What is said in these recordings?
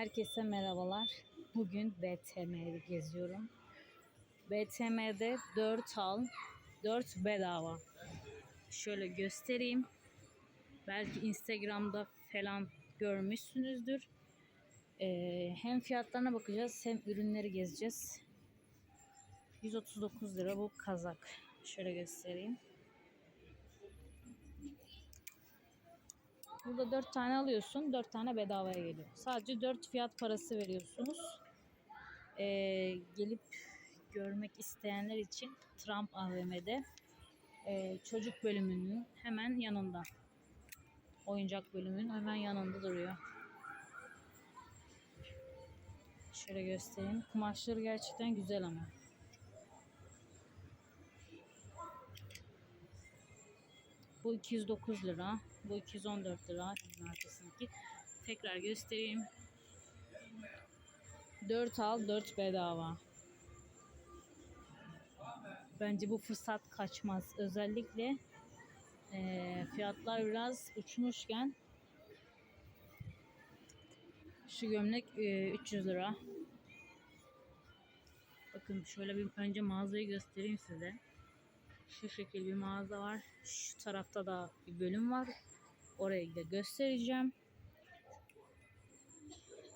Herkese merhabalar. Bugün BTM'de geziyorum. BTM'de 4 al, 4 bedava. Şöyle göstereyim. Belki Instagram'da falan görmüşsünüzdür. Ee, hem fiyatlarına bakacağız hem ürünleri gezeceğiz. 139 lira bu kazak. Şöyle göstereyim. Burada 4 tane alıyorsun. 4 tane bedavaya geliyor. Sadece 4 fiyat parası veriyorsunuz. Ee, gelip görmek isteyenler için Trump AVM'de e, çocuk bölümünün hemen yanında. Oyuncak bölümünün hemen yanında duruyor. Şöyle göstereyim. Kumaşları gerçekten güzel ama. Bu 209 lira. Bu 214 lira. Bizim arkasındaki. Tekrar göstereyim. 4 al 4 bedava. Bence bu fırsat kaçmaz. Özellikle eee, fiyatlar biraz uçmuşken şu gömlek eee, 300 lira. Bakın şöyle bir önce mağazayı göstereyim size. Şu şekil bir mağaza var. Şu tarafta da bir bölüm var. Orayı da göstereceğim.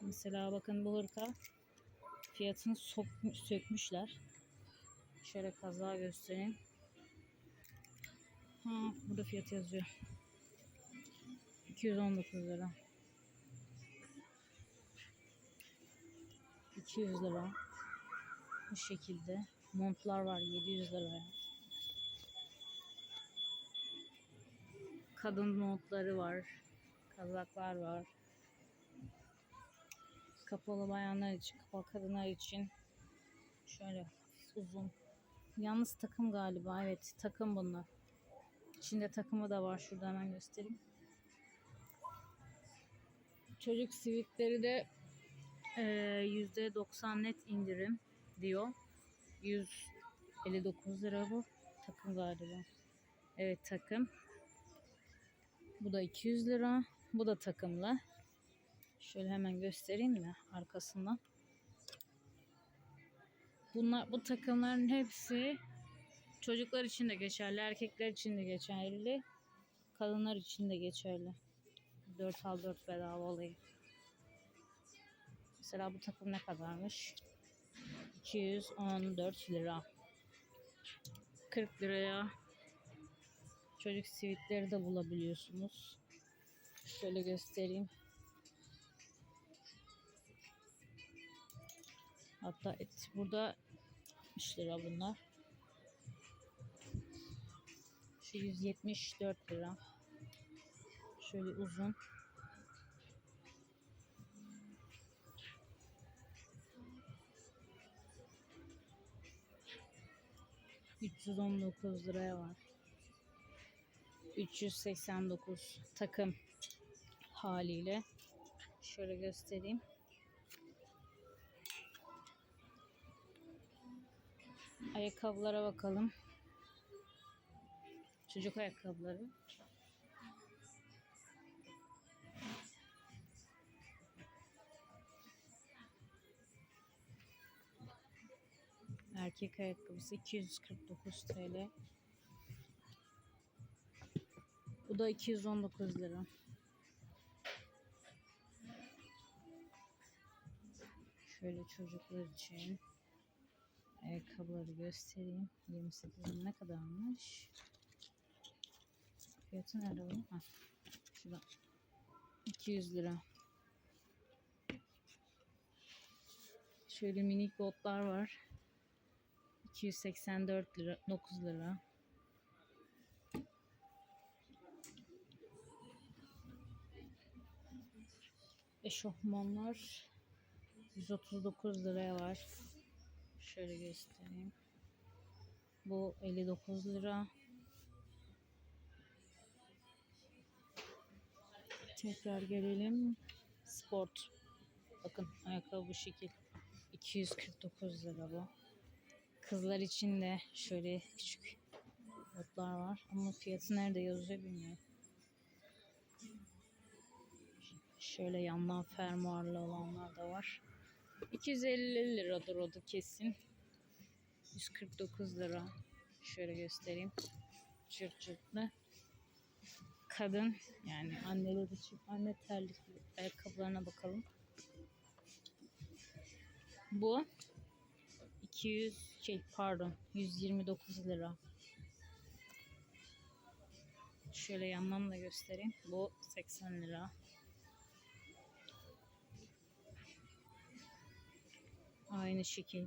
Mesela bakın bu hırka fiyatını sokmuş, sökmüşler. Şöyle kazağı göstereyim. Ha, burada fiyat yazıyor. 219 lira. 200 lira. Bu şekilde. Montlar var 700 liraya. Kadın montları var. Kazaklar var. Kapalı bayanlar için, kapalı kadınlar için şöyle uzun. Yalnız takım galiba. Evet takım bunlar. İçinde takımı da var. Şurada hemen göstereyim. Çocuk sivitleri de e, %90 net indirim diyor. 159 lira bu. Takım galiba. Evet takım. Bu da 200 lira. Bu da takımlı. Şöyle hemen göstereyim mi arkasından. Bunlar bu takımların hepsi çocuklar için de geçerli, erkekler için de geçerli, kadınlar için de geçerli. 4 al 4 bedava olayı. Mesela bu takım ne kadarmış? 214 lira. 40 liraya çocuk sivitleri de bulabiliyorsunuz. Şöyle göstereyim. Hatta et burada 60 lira bunlar. Şu 174 lira. Şöyle uzun. ...319 liraya var. 389 takım haliyle. Şöyle göstereyim. Ayakkabılara bakalım. Çocuk ayakkabıları. Erkek ayakkabısı 249 TL. Bu da 219 lira. Şöyle çocuklar için ayakkabıları göstereyim. 28 ne kadarmış? Fiyatı nerede bunun? Ha, şurada. 200 lira. Şöyle minik botlar var. 284 lira, 9 lira. Eşofmanlar 139 liraya var. Şöyle göstereyim. Bu 59 lira. Tekrar gelelim. Sport. Bakın ayakkabı bu şekil. 249 lira bu. Kızlar için de şöyle küçük botlar var. Ama fiyatı nerede yazıyor bilmiyorum. Şöyle yandan fermuarlı olanlar da var. 250 liradır o da kesin. 149 lira. Şöyle göstereyim. Cırt cırtlı. Kadın yani anneler için anne terlikli ayakkabılarına bakalım. Bu 200 şey pardon 129 lira. Şöyle yandan da göstereyim. Bu 80 lira. Aynı şekil.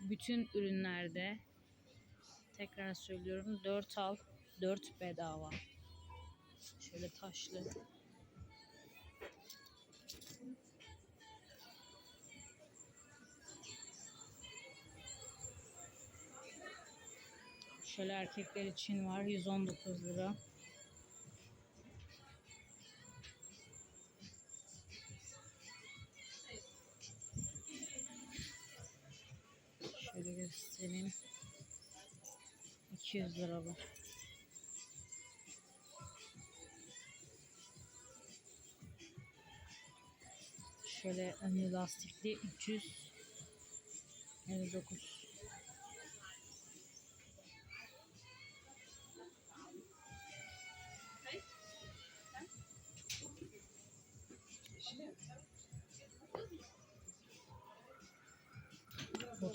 Bütün ürünlerde tekrar söylüyorum 4 al 4 bedava. Şöyle taşlı. Şöyle erkekler için var 119 lira. Göstereyim. 200 lira bu. Şöyle önlü lastikli 359.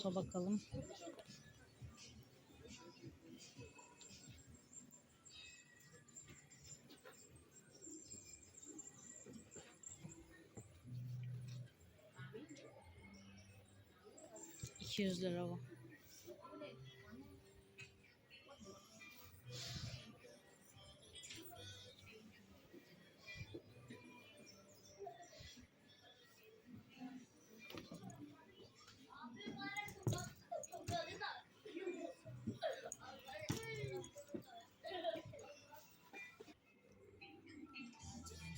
Bota bakalım. İki yüz lira bu.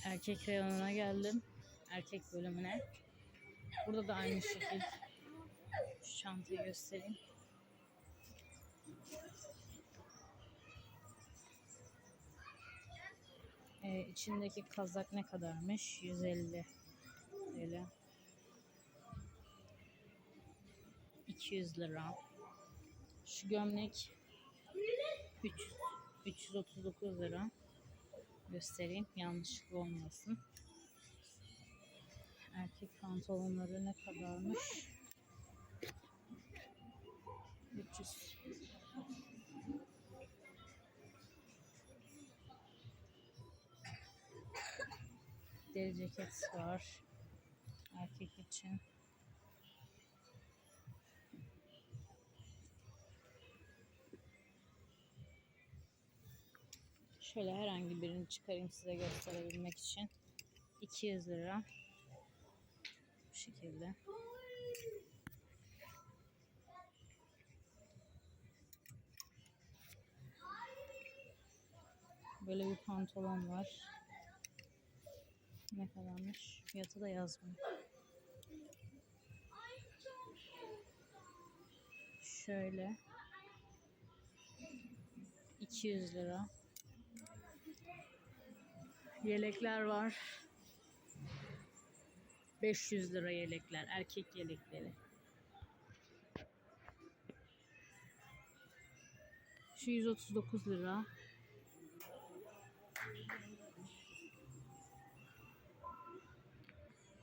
Erkek reyonuna geldim. Erkek bölümüne. Burada da aynı şekil. Şu çantayı göstereyim. Ee, içindeki kazak ne kadarmış? 150 TL. 200 lira. Şu gömlek 3 339 lira. Göstereyim yanlışlıkla olmasın. Erkek pantolonları ne kadarmış? 300. Deri ceket var. Erkek için. Şöyle herhangi birini çıkarayım size gösterebilmek için. 200 lira. Bu şekilde. Böyle bir pantolon var. Ne kadarmış? Fiyatı da yazmıyor. Şöyle. 200 lira. Yelekler var. 500 lira yelekler. Erkek yelekleri. Şu 139 lira.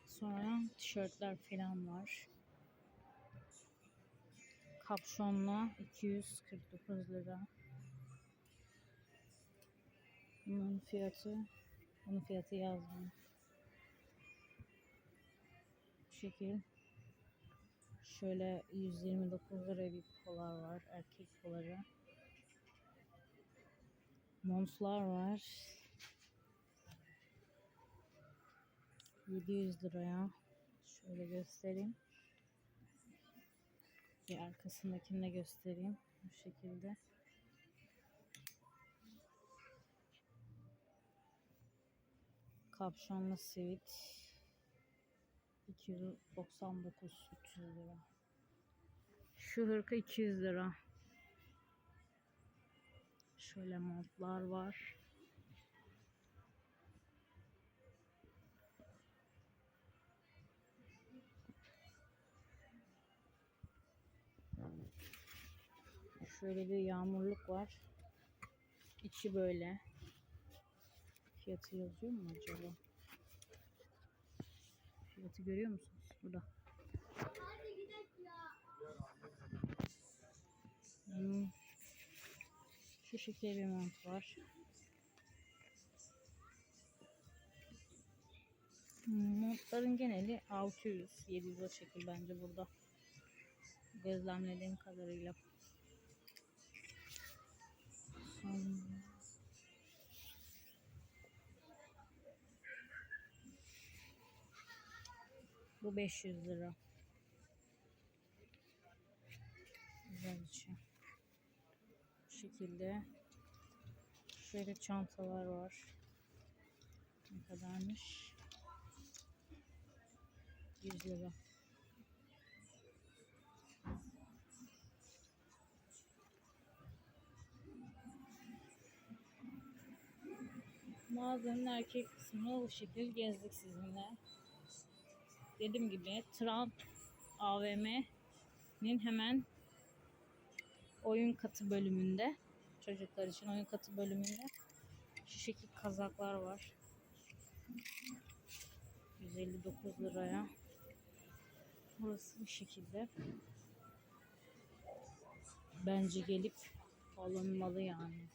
Sonra tişörtler falan var. Kapşonlu 249 lira. Bunun fiyatı bunun fiyatı yazmıyor. Bu şekil. Şöyle 129 lira bir polar var. Erkek poları. Montlar var. 700 liraya. Şöyle göstereyim. Bir arkasındakini de göstereyim. Bu şekilde. Kapşonlu sivit 299 300 lira. Şu hırka 200 lira. Şöyle montlar var. Şöyle bir yağmurluk var. İçi böyle. Fiyatı yazıyor mu acaba? Fiyatı görüyor musunuz? Burada. Hmm. Şu şekil bir mont var. Hmm, Montların geneli 600-700 o şekil bence burada. Gözlemlediğim kadarıyla. Sonra... Bu 500 lira. Güzel bir şey. Bu şekilde. Şöyle çantalar var. Ne kadarmış? 100 lira. Mağazanın erkek kısmını bu şekilde gezdik sizinle. Dediğim gibi Trump AVM'nin hemen oyun katı bölümünde çocuklar için oyun katı bölümünde şu şekil kazaklar var. 159 liraya. Burası bu şekilde. Bence gelip alınmalı yani.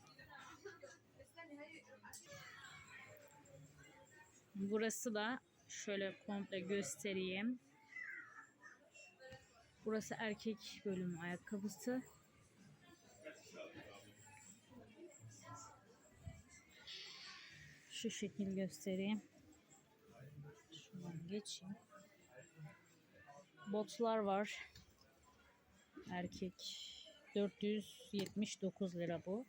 Burası da şöyle komple göstereyim. Burası erkek bölümü ayakkabısı. Şu şekil göstereyim. Şuradan geçeyim. Botlar var. Erkek 479 lira bu.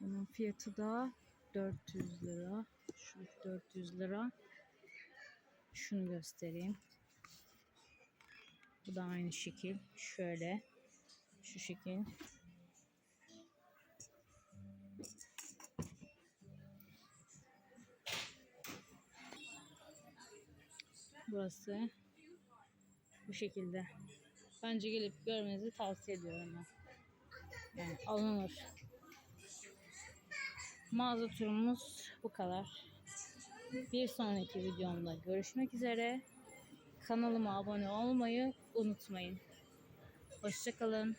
Bunun fiyatı da 400 lira. Şu 400 lira. Şunu göstereyim. Bu da aynı şekil. Şöyle. Şu şekil. Burası bu şekilde. Bence gelip görmenizi tavsiye ediyorum ben. Yani alınır. Mağaza turumuz bu kadar. Bir sonraki videomda görüşmek üzere. Kanalıma abone olmayı unutmayın. Hoşçakalın.